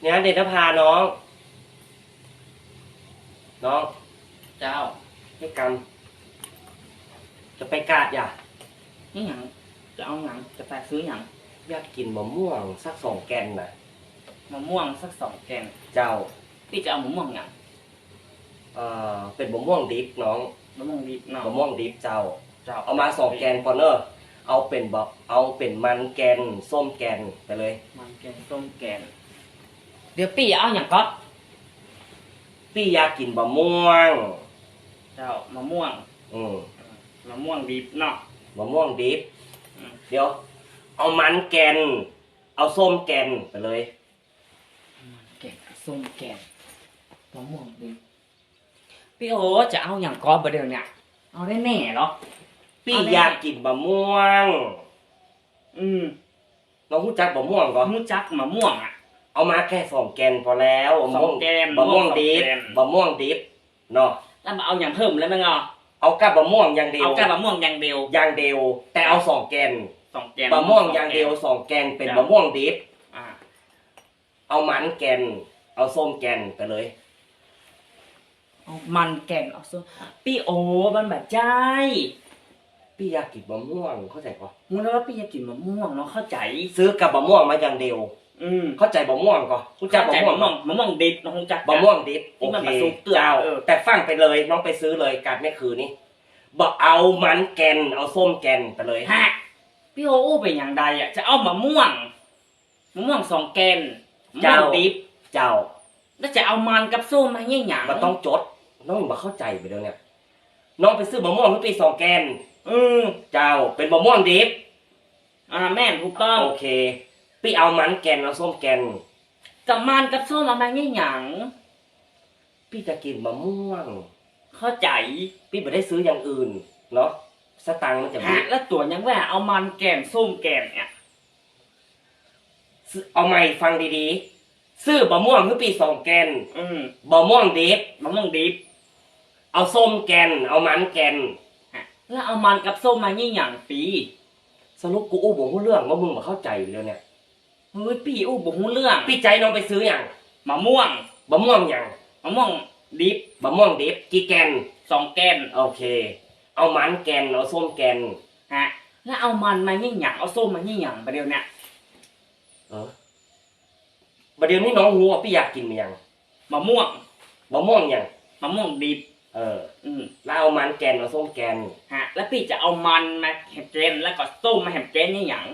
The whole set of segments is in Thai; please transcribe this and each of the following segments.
เนี่ยเดชพาน้อง น้องเจ้าให้กัน จะไปกาดอย่านี่หยังจะเอาหยังจะไปซื้อหยังอยากกินมะม่วงสักสองแกนน่ะ มะม่วงสักสองแกนเจ้า พี่จะเอามะม่วงหยังเอ่อ เป็นมะม่วงดิบน้องมะม่วงดิบเนาะมะม่วงดิบเจ้า เจ้าเอามาสองแกนก่อนเนอะเอาเป็นบะเอาเป็นมันแกนส้มแกนไปเลย มันแกนส้มแกน เดี๋ยวพี่เอาหยังก็พี่อยากกินมะม่วง เจ้ามะม่วงอืมมะม่วงดิบเนาะ มะม่วงดิบ อืม เดี๋ยว เอามันแกน เอาส้มแกนไปเลยมันแกนส้มแกนมะม่วงดิบพี่โอจะเอาหยังก็บ่เดี๋ยวเนี่ยเอาได้แน่เหรอ พี่เอาเลยอยากกินมะม่วงอืมน้องรู้จักมะม่วงก่อนรู้จักมะม่วงอะ เอามาแค่สองแกนพอแล้วมะม่วงสองแกนมะม่วงสองดิบแกนมะม่วงดิบเนาะแล้วมาเอาหยังเพิ่มแล้วมั้งอะเอากับมะม่วงอย่างเดียวเอาแค่มะม่วงอย่างเดียวอย่างเดียวแต่เอาสองแกนสองแกนมะม่วงอย่างเดียวสองแกนเป็นจ้ะมะม่วงดิบ อ่าเอามันแกน เอาส้มแกนไปเลย เอามันแกนเอาส้มพี่โอมันแบบใจพี่อยากกินมะม่วงเข้าใจปะมึงแล้วว่าพี่จะกินมะม่วงเนาะเข้าใจ ซื้อกับมะม่วงมาอย่างเดียว อืมเข้าใจมะม่วงก่อนรู้จักเข้าใจมะม่วมะงม่วงมะม่วงดิบน้องรู้จักมะม่วงดิบที่โอมันเคผสมเกลือเจ้าเออ แต่ฟังไปเลยน้องไปซื้อเลยการไม่คืนนี้บอกเอามันแกนเอาส้มแกนไปเลยฮะพี่โออู้เป็นอย่างใดอะ จะเอามะม่วงมะม่วงสองแกนมะม่วเจ้างดิบเจ้าแล้วจะเอามันกับส้มมาเนี่ยหยังมันต้องจด น้องมาเข้าใจไปเดี๋ยวเนี้น้องไปซื้อมะม่วงทุกปีสองแกน อืมเจ้าเป็นมะม่วงดิบอ่าแม่นถูกต้องโอเค พี่เอามันแกนเอาส้มแกนจะมันกับส้มมามาเนี่ยหยังพี่จะกินมะม่วง เข้าใจพี่ไม่ได้ซื้ออย่างอื่นเนาะสตังค์มันจะมีฮะแล้วตัวยังว่าเอามันแกนส้มแกนเนี่ยซื้อเอาใหม่ฟังดีๆ ซื้อมะม่วงทุกปีสองแกนอืมมะม่วงดิบมะม่วงดิบเอาส้มแกน เอามันแกนแล้วเอามันกับส้มมาเนี่ยอย่างปี สรุปกูอู้บอกเรื่องว่ามึงมาเข้าใจอยู่แล้วเนี่ย เฮ้ยพี่อู้บอกหูเรื่อง พี่ใจน้องไปซื้ออย่างมะม่วงมะม่วงอย่างมะม่วงดิบมะม่วงดิบกี่แกนสองแกนโอเค เอามันแกนเอาส้มแกนฮะแล้วเอามันมาเนี่ยอย่างเอาส้มมาเนี่ยอย่างประเดี๋ยวเนี้ยเออประเดี๋ยวนี้น้องหัวาพี่อยากกินมันยังมะม่วงมะม่วงอย่างมะม่วงดิบ เออ อืมแล้วเอามันแกนเอาส้มแกนฮะ แล้วพี่จะเอามันมาแฮมเจนแล้วก็ส้มมาแฮมเจนเนี่ยอย่าง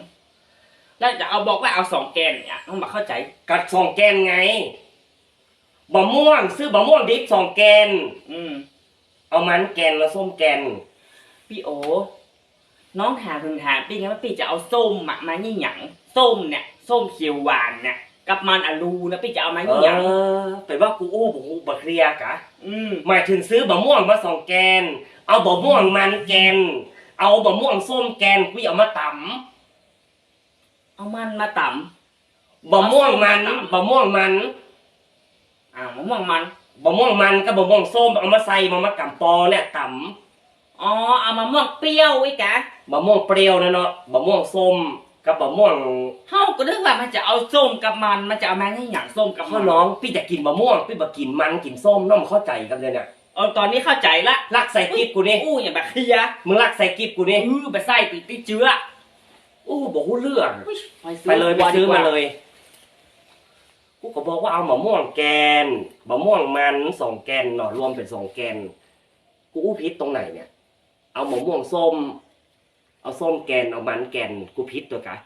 แล้วจะเอาบอกว่าเอาสองแกนเนี่ยต้องมาเข้าใจกัดสองแกนไงบะม่วง ซื้อบะม่วงดิบสองแกน อืม เอามันแกนแล้วส้มแกน พี่โอ น้องถามถึงถามพี่ไงว่าพี่จะเอาส้มมามาเนี่ยอย่างส้มเนี่ยส้มเขียวหวานเนี่ยกับมันอะลูนะพี่จะเอามาเอเนี่ยอย่างอเป็นว่ากูอู้บอกบะเคลียร์กะ อืม หมายถึงซื้อบะม่วงมาสองแกน เอาบะม่วงมันแกน เอาบะม่วงส้มแกนกูเอามาต เอามันมาต่ำบะม่วงมันบะม่วงมันำอ่ามะม่วงมันบะม่วงมันกับบะม่วงส้มเอามาใส่มามากำปอเนี่ยตอ๋อเอามะม่วงเปรี้ยวไว้กะำบะม่วงเปรี้ยวนะเนาะบะม่วงส้มกับบะม่วงเฮาก็นึกว่ามันจะเอาส้มกับมันมันจะเอามาให้อย่างส้มกับมัพ่อนน้องพี่จะกินบะม่วงพี่บะกินมันกินส้มน้องเข้าใจกันเลยเนี่ยเออตอนนี้เข้าใจละลักใส่กิ๊บกูนี่อู้อย่างแบบเคลียร์มึงลักใส่กิ๊บกูนี่อื้อไปใส่ติดติดเชื้อ อู้บอกว่าเรื่องอุ๊ยไปเลยไปซื้อมาดีกว่เลยกูก็บอกว่าเอามะม่วงแกนมะม่วงมันสองแกนเนาะรวมเป็นสองแกน กูอู้พิษตรงไหนเนี่ย เอามะม่วงส้ม เอาส้มแกนเอามันแกน กูพิษตัวกะ